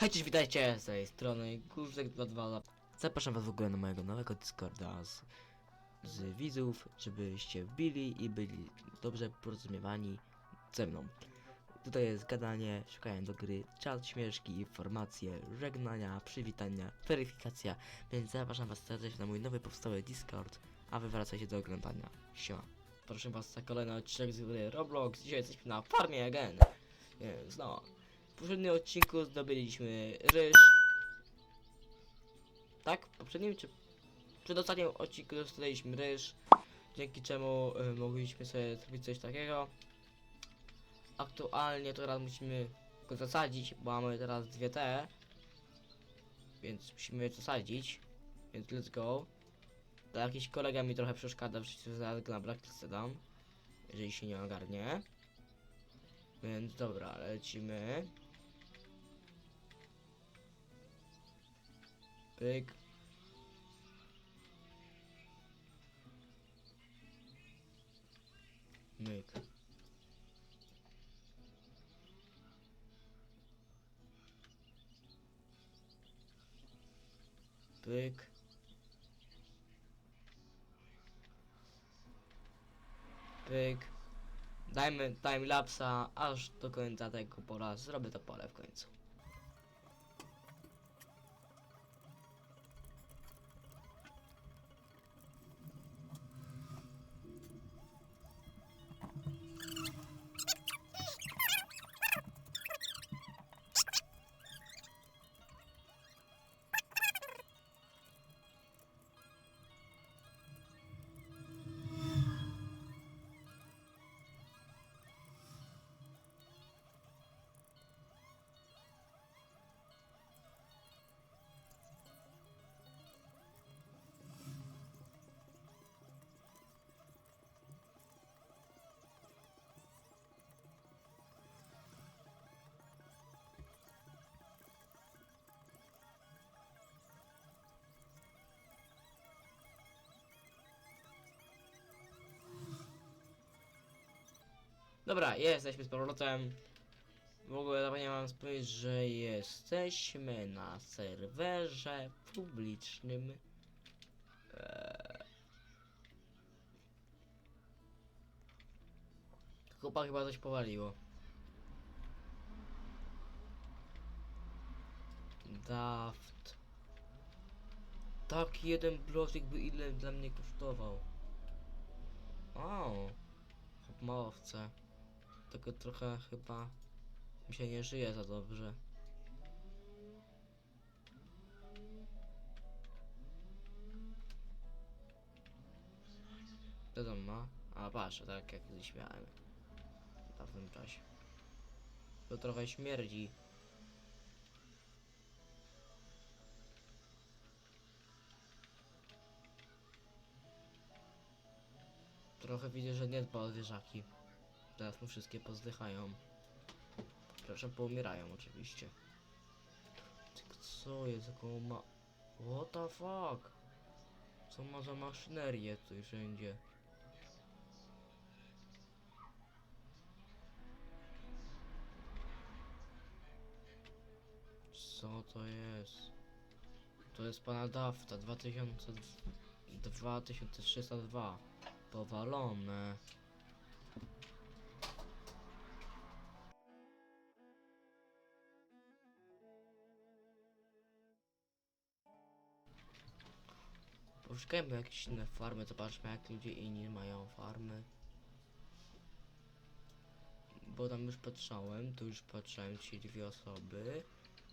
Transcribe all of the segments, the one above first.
Hej, cześć, witajcie z tej strony Kurzek22 Zapraszam was w ogóle na mojego nowego Discorda z, z widzów, żebyście wbili i byli dobrze porozumiewani ze mną. Tutaj jest gadanie, szukanie do gry, czat, śmieszki, informacje, żegnania, przywitania, weryfikacja, więc zapraszam was serdecznie na mój nowy powstały Discord, a wy wracajcie do oglądania. Siema. Proszę was za kolejny odcinek z gry Roblox, dzisiaj jesteśmy na farmie again. Więc no, poprzednim odcinku zdobyliśmy ryż. Tak? W poprzednim czy przed ostatnim odcinku dostaliśmy ryż, dzięki czemu y, mogliśmy sobie zrobić coś takiego. Aktualnie teraz musimy go zasadzić, bo mamy teraz dwie te. Więc musimy je zasadzić. Więc let's go. To jakiś kolega mi trochę przeszkadza, przecież zaraz na blacklistę dam. Jeżeli się nie ogarnie. Więc dobra, lecimy. Pyk. Myk. Pyk. Pyk. Dajmy timelapsa aż do końca tego pola. Zrobię to pole w końcu. Dobra, jesteśmy z powrotem. W ogóle zapomniałem powiedzieć, że jesteśmy na serwerze publicznym. Eee. Chłopak chyba coś powaliło. Daft. Taki jeden blok by ile dla mnie kosztował. O, małowce. Tego trochę chyba mi się nie żyje za dobrze. Co to ma? A patrz, tak jak kiedyś miałem. W dawnym czasie. To trochę śmierdzi. Trochę widzę, że nie dba o zwierzaki. Teraz mu wszystkie pozdychają. Proszę, poumierają oczywiście. Co jest, jaką ma... What the fuck? Co ma za maszynerię tutaj wszędzie? Co to jest? To jest pana Dafta 2000... 2302 Powalone Poszukajmy jakieś inne farmy, zobaczmy jak ludzie inni mają farmy. Bo tam już patrzałem, tu już patrzałem ci dwie osoby.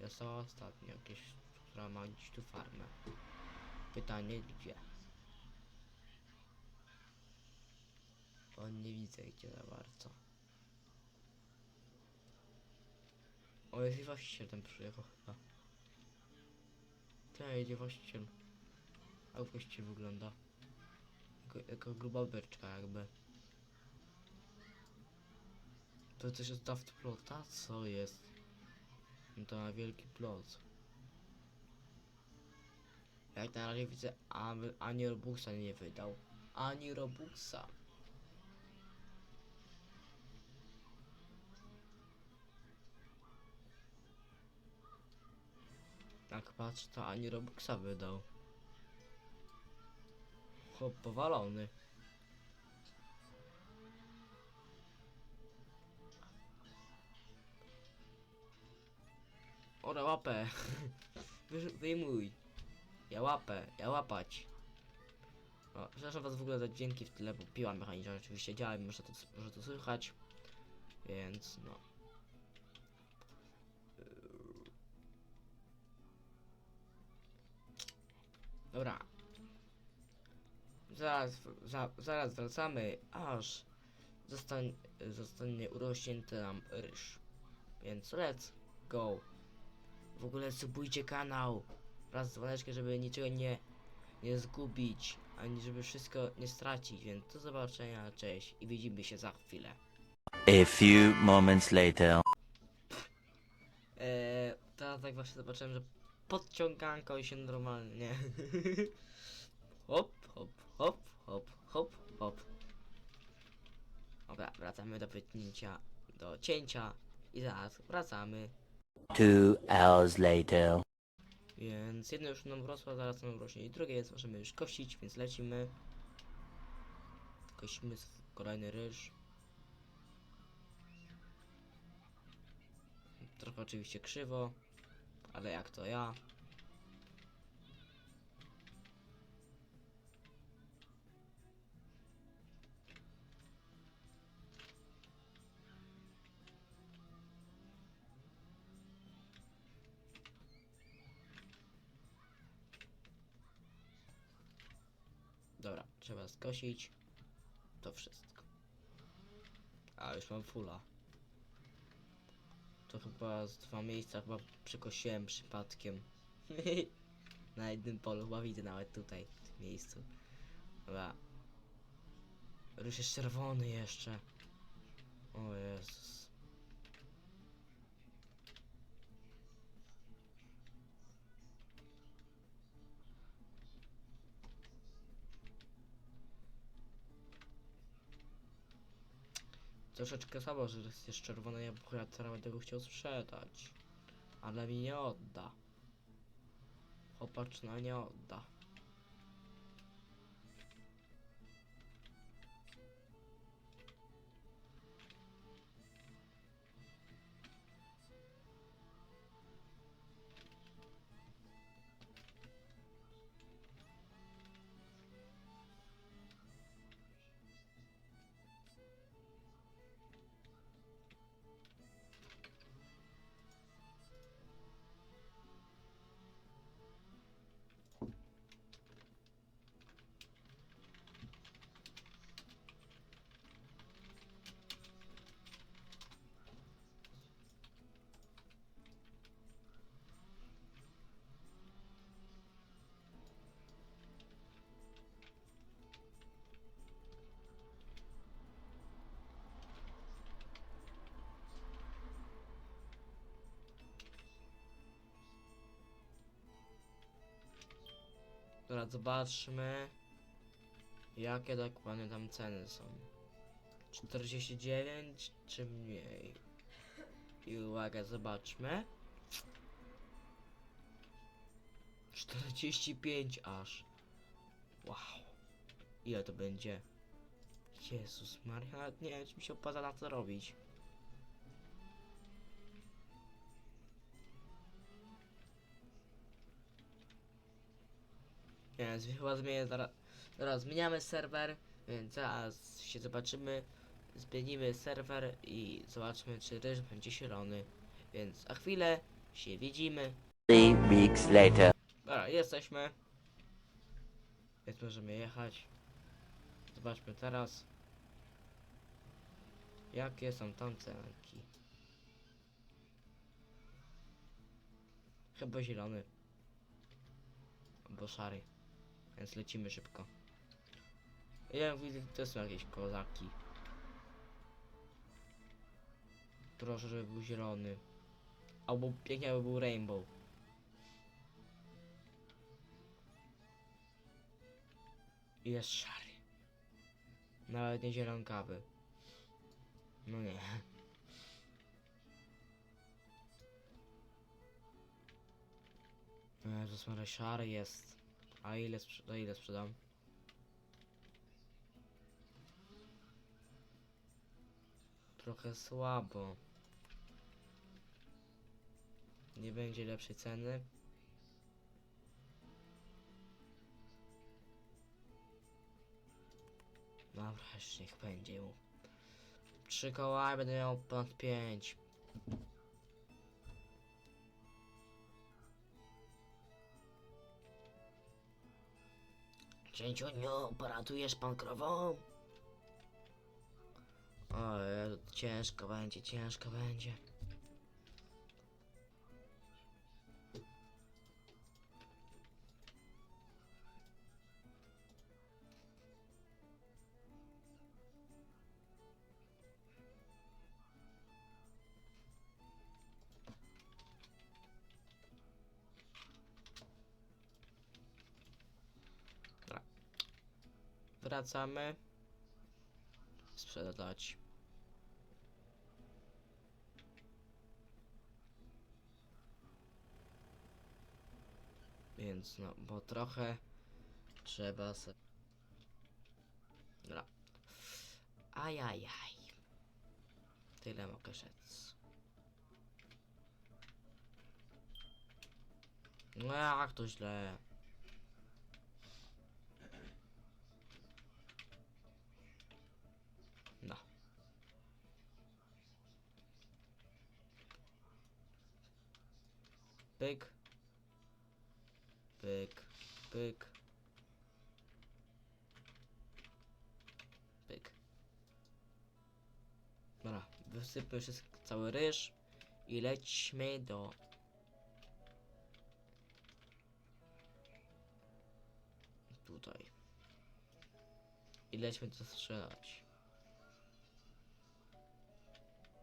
Została ostatnia jakieś, która ma gdzieś tu farmę. Pytanie gdzie? Bo nie widzę gdzie za bardzo. O, jest i właściciel ten przyjechał chyba. Ten jedzie właściciel. A jak właściciel wygląda? Jako, gruba beczka jakby. To coś jest daft plota? Co jest? No to ma wielki plot. Jak na razie widzę, ani Robuxa nie wydał. Ani Robuxa. Jak patrz, to ani Robuxa wydał. Chłop powalony. Ora łapę. Wy- Wyjmuj. Ja łapę, ja łapać. O, przepraszam was w ogóle za dźwięki w tle, bo piła mechaniczna oczywiście działa i może to, może to słychać. Więc no. Dobra. Zaraz, za, zaraz wracamy, aż zostań, zostanie urośnięty nam ryż. Więc let's go. W ogóle subujcie kanał. Raz dzwoneczkę, żeby niczego nie, nie zgubić, ani żeby wszystko nie stracić. Więc do zobaczenia, cześć i widzimy się za chwilę. A few moments later. Eee, teraz tak właśnie zobaczyłem, że podciąganko się normalnie. hop, hop, hop, hop, hop, hop. Dobra, wracamy do wytnięcia, do cięcia i zaraz wracamy. Two hours later. Więc jedno już nam wrosło, zaraz nam rośnie i drugie, więc możemy już kosić, więc lecimy. Kosimy s- kolejny ryż. Trochę oczywiście krzywo, ale jak to ja. Trzeba skosić to wszystko. A już mam fulla. To chyba z dwa miejsca chyba przekosiłem przypadkiem. Na jednym polu, chyba widzę nawet tutaj, w tym miejscu. Dobra. Jest czerwony jeszcze. O Jezus. Troszeczkę słabo, że jest jest czerwony, ja teraz będę go chciał sprzedać. Ale mi nie odda. Chłopaczna nie odda. Zobaczmy. Jakie dokładnie tam ceny są. 49 czy mniej? I uwaga, zobaczmy. 45 aż. Wow. Ile to będzie? Jezus Maria, nie wiem, czy mi się opłaca na to robić. Więc chyba zmienię zaraz. Zaraz zmieniamy serwer, więc zaraz się zobaczymy. Zmienimy serwer i zobaczmy, czy ryż będzie zielony. Więc za chwilę się widzimy. Three weeks later. Dobra, jesteśmy. Więc możemy jechać. Zobaczmy teraz. Jakie są tam cenki. Chyba zielony. Albo szary. Więc lecimy szybko. Ja widzę, to są jakieś kozaki. Proszę, żeby był zielony. Albo pięknie, aby był rainbow. Jest szary. Nawet nie zielonkawy. No nie. Jezus Maria, szary jest. A ile, sprze- a ile sprzedam? Trochę słabo. Nie będzie lepszej ceny. Dobra, już niech będzie mu. Trzy koła będę miał ponad pięć. Księciuniu, poratujesz pan krową? Jezu, ciężko będzie, ciężko będzie. Wracamy. Sprzedać. Więc no, bo trochę trzeba se... Dobra. Ajajaj. Tyle mogę rzec. No jak to źle. No. Pyk. Pyk, pyk. Pyk. Dobra, wysypmy wszystko, cały ryż i lećmy do... Tutaj. I lećmy to strzelać.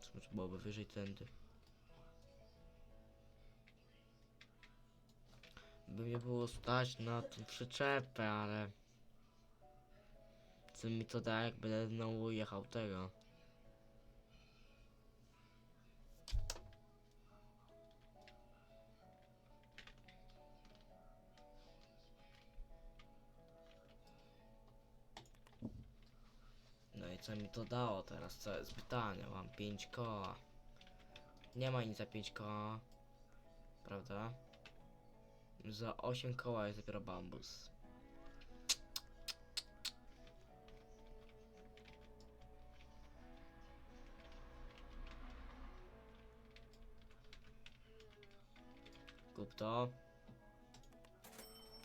Co byłoby wyżej tędy? By mnie było stać na tą przyczepę, ale... Co mi to da, jak będę znowu jechał tego? No i co mi to dało teraz? Co jest pytanie? Mam 5 koła. Nie ma nic za 5 koła. Prawda? Za 8 koła jest dopiero bambus. Kup to.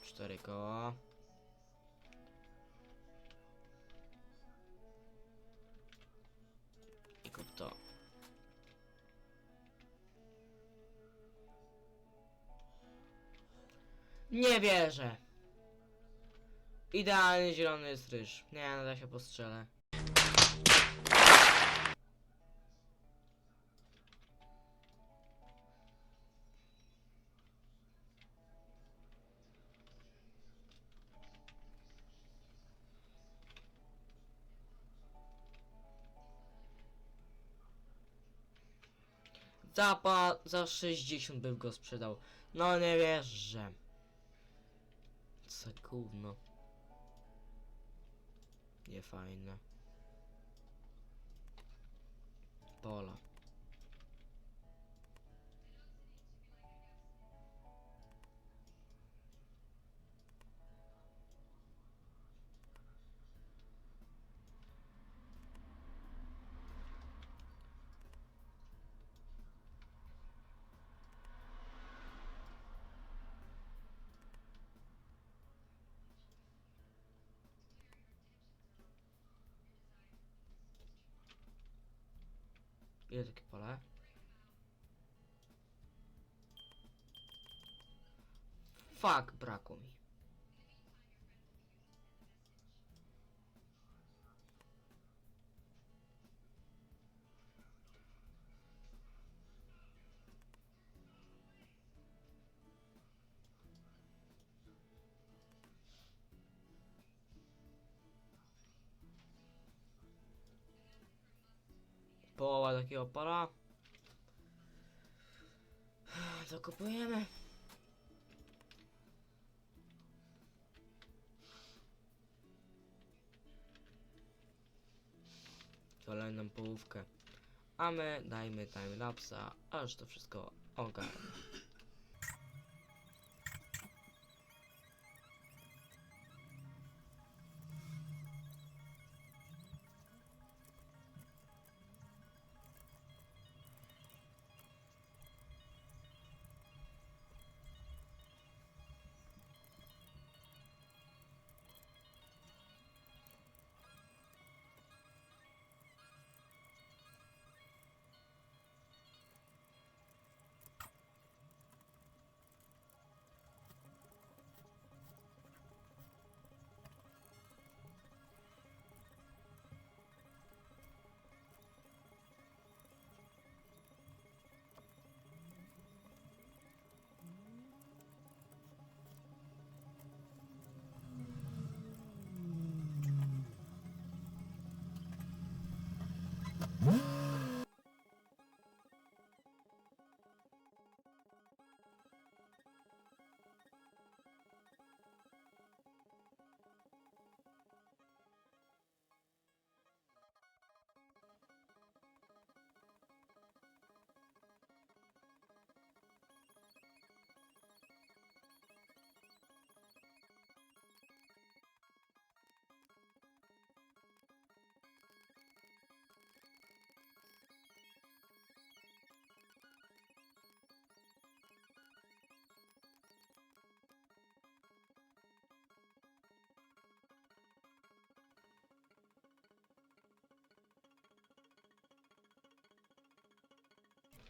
4 koła. Nie wierzę. Idealnie zielony jest ryż. Nie, no da się postrzelę. Za, za 60 bym go sprzedał. No nie wierzę. Co gówno. Niefajne. Pola. Ile takie pole? Fuck, brakło mi. koła takiego para. To kupujemy. Kolejną połówkę. A my dajmy time lapsa, aż to wszystko ogarnie.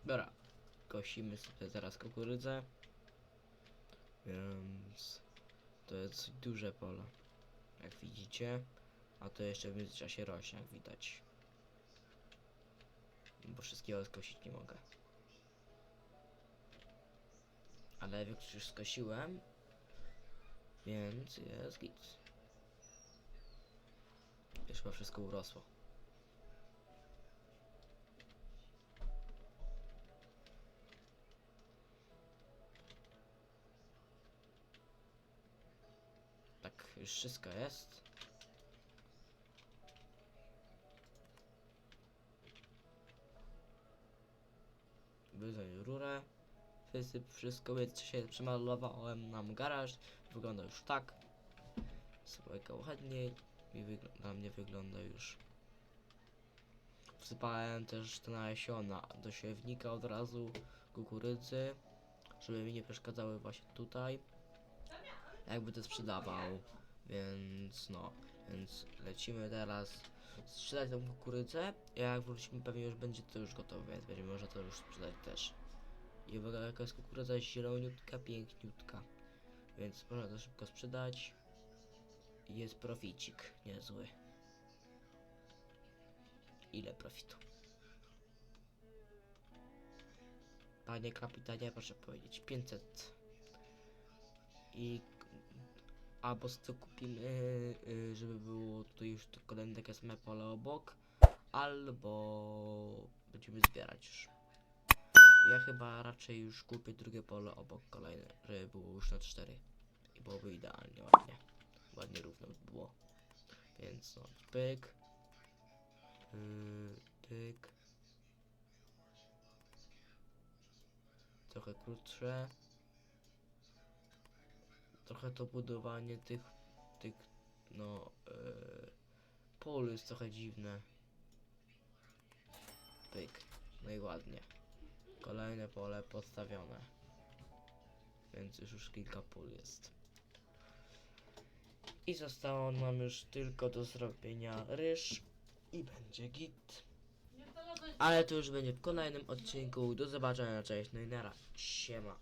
Dobra, kosimy sobie zaraz kukurydzę. Więc to jest duże pole, jak widzicie. A to jeszcze w międzyczasie rośnie, jak widać. Bo wszystkiego skosić nie mogę. Ale już skosiłem, więc jest git. Już chyba wszystko urosło. Już wszystko jest. Wyzwę rurę. Wysyp wszystko, więc się przemalowałem nam garaż. Wygląda już tak. Sobie ładniej. I wygl- na mnie wygląda już. Wsypałem też te nasiona do siewnika od razu kukurydzy, żeby mi nie przeszkadzały właśnie tutaj jakby to sprzedawał. Więc no, więc lecimy teraz sprzedać tą kukurydzę. Jak wrócimy pewnie już będzie to już gotowe, więc będziemy można to już sprzedać też. I uwaga, jaka jest kukurydza zieloniutka, piękniutka. Więc można to szybko sprzedać. I jest proficik, niezły. Ile profitu? Panie kapitanie, proszę powiedzieć, 500 i albo co kupimy, y, żeby było tutaj już takie same pole obok, albo będziemy zbierać już. Ja chyba raczej już kupię drugie pole obok kolejne, żeby było już na 4 i byłoby idealnie ładnie, ładnie równo by było. Więc no, pyk, yy, pyk, trochę krótsze trochę to budowanie tych, tych, no, yy, pól jest trochę dziwne. Pyk, no i ładnie. Kolejne pole postawione. Więc już, już kilka pól jest. I zostało nam już tylko do zrobienia ryż i będzie git. Ale to już będzie w kolejnym odcinku. Do zobaczenia, cześć, no i nara. Siema.